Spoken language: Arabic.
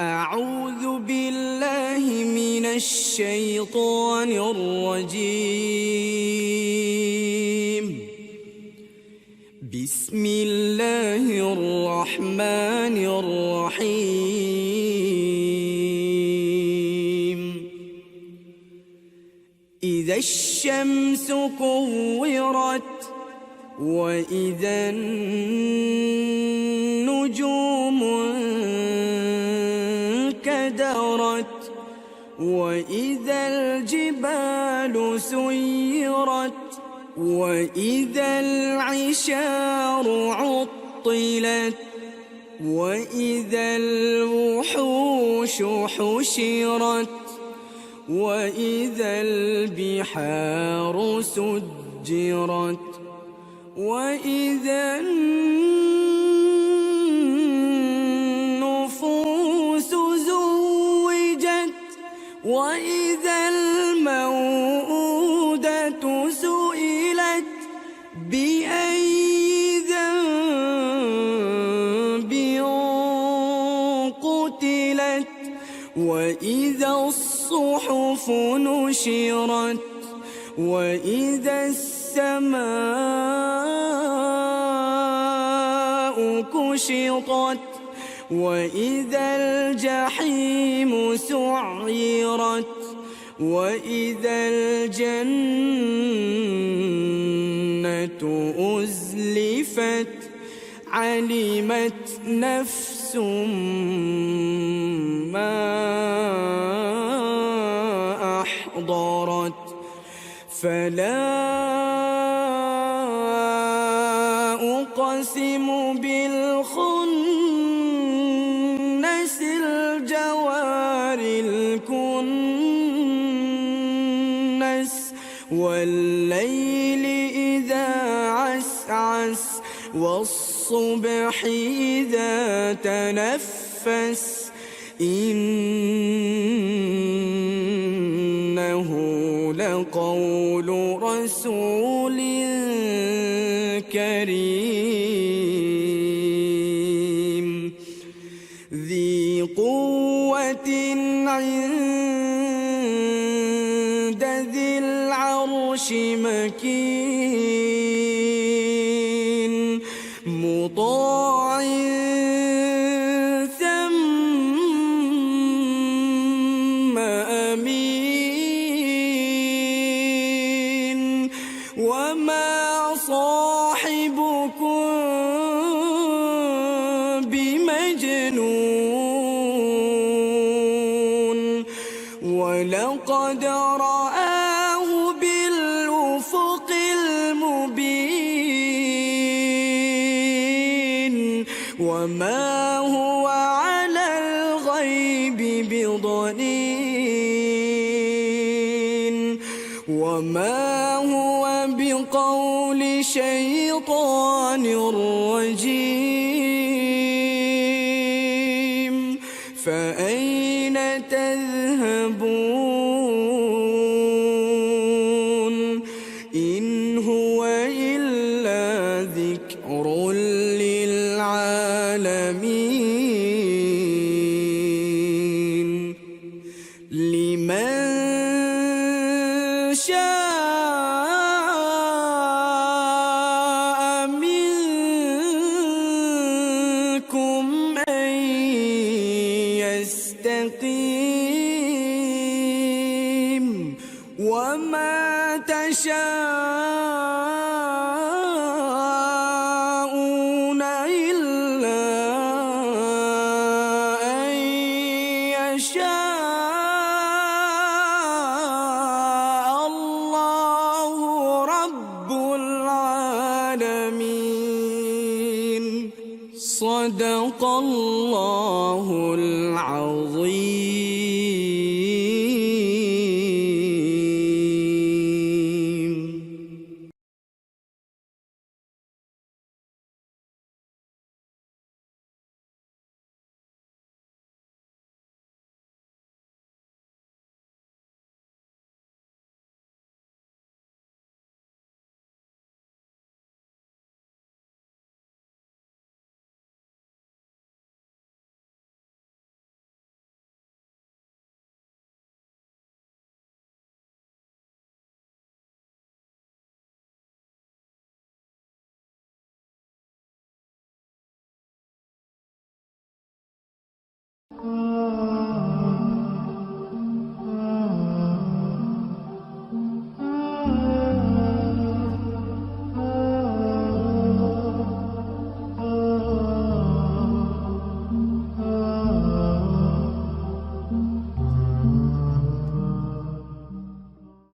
أعوذ بالله من الشيطان الرجيم. بسم الله الرحمن الرحيم. إذا الشمس كورت وإذا النجوم انكدرت وإذا الجبال سيرت وإذا العشار عطلت وإذا الوحوش حشرت وإذا البحار سجرت وإذا وإذا الموءودة سئلت بأي ذنب قتلت وإذا الصحف نشرت وإذا السماء كشطت وإذا الجحيم سعيرت وإذا الجنة أزلفت علمت نفس ما أحضرت فلا أقسم بالخنس عسعس والصبح إذا تنفس. إنه لقول رسول كريم. ذي قوة عند ذي العرش مكين. مطاع ثم أمين وما صاحبكم بمجنون ولقد رآه وما هو على الغيب بضنين وما هو بقول شيطان رجيم. فأين يستقيم وما تشاءون صدق الله العظيم.